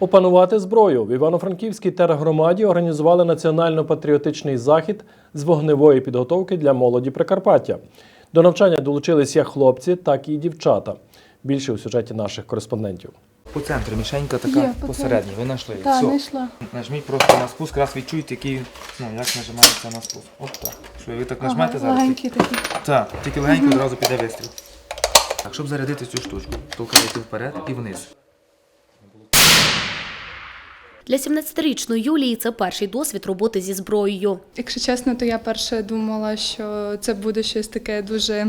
Опанувати зброю в Івано-Франківській тергромаді організували національно-патріотичний захід з вогневої підготовки для молоді Прикарпаття. До навчання долучились як хлопці, так і дівчата. Більше у сюжеті наших кореспондентів. По центру мішенька така Є, по посередній. Ви знайшли. Так, Все. знайшла. Нажміть просто на спуск, раз відчуєте, який, ну, як нажимається на спуск. От так. Що ви так нажмете зараз? легенькі такі. Так, тільки легенько одразу піде вистріл. Так, щоб зарядити цю штучку, толкаєте вперед і вниз. Для 17-річної Юлії це перший досвід роботи зі зброєю. Якщо чесно, то я перше думала, що це буде щось таке дуже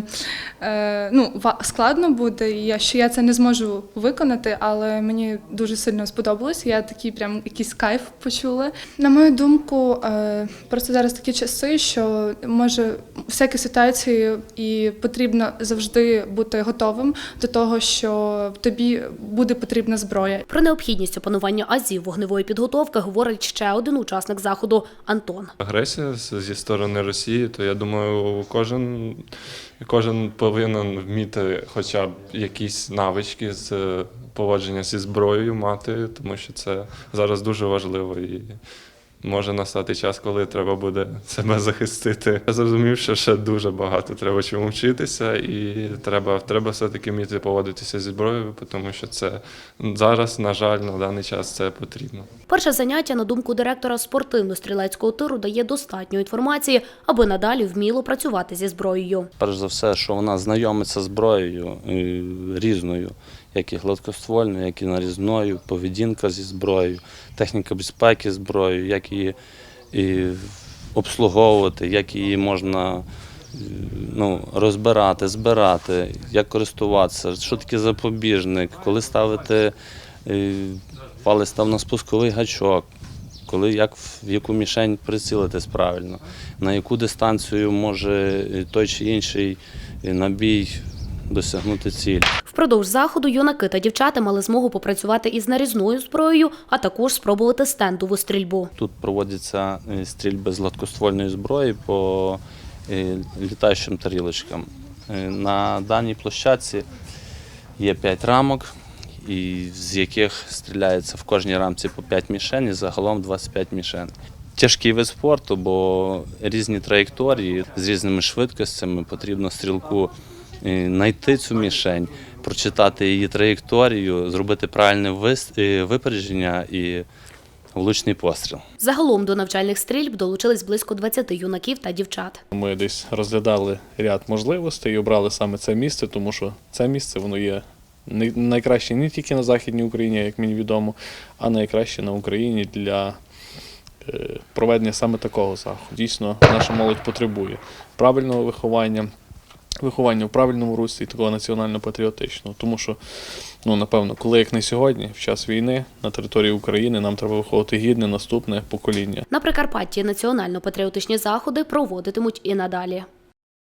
е, ну, складно буде, і я, що я це не зможу виконати, але мені дуже сильно сподобалось. Я такий прям якийсь кайф почула. На мою думку, е, просто зараз такі часи, що може всякі ситуації і потрібно завжди бути готовим до того, що тобі буде потрібна зброя. Про необхідність опанування азів вогневої підготовки говорить ще один учасник заходу Антон. агресія зі сторони Росії, то я думаю, кожен, кожен повинен вміти хоча б якісь навички з поводження зі зброєю мати, тому що це зараз дуже важливо і може настати час, коли треба буде себе захистити. Я зрозумів, що ще дуже багато треба чому вчитися, і треба, треба все-таки вміти поводитися зі зброєю, тому що це зараз, на жаль, на даний час це потрібно. Перше заняття, на думку директора спортивно-стрілецького тиру, дає достатньо інформації, аби надалі вміло працювати зі зброєю. перш за все, що вона знайомиться з зброєю е, різною, як і гладкоствольною, як і нарізною, поведінка зі зброєю, техніка безпеки зброєю, як її і обслуговувати, як її можна е, ну, розбирати, збирати, як користуватися, що таке запобіжник, коли ставити е, палець став на спусковий гачок, коли як в яку мішень прицілитись правильно, на яку дистанцію може той чи інший е, набій досягнути цілі. Впродовж заходу юнаки та дівчата мали змогу попрацювати із нарізною зброєю, а також спробувати стендову стрільбу. Тут проводяться е, стрільби з гладкоствольної зброї по е, літаючим тарілочкам. Е, На даній площадці є 5 рамок, і з яких стріляється в кожній рамці по 5 мішень, і загалом 25 мішень. Тяжкий вид спорту, бо різні траєкторії з різними швидкостями потрібно стрілку знайти цю мішень, прочитати її траєкторію, зробити правильне е, випередження і влучний постріл. Загалом до навчальних стрільб долучились близько 20 юнаків та дівчат. Ми десь розглядали ряд можливостей і обрали саме це місце, тому що це місце воно є найкраще не тільки на Західній Україні, як мені відомо, а найкраще на Україні для е, проведення саме такого заходу. Дійсно, наша молодь потребує правильного виховання, виховання в правильному руслі, такого національно-патріотичного. Тому що, ну, напевно, коли як не сьогодні, в час війни на території України нам треба виховувати гідне наступне покоління. На Прикарпатті національно-патріотичні заходи проводитимуть і надалі.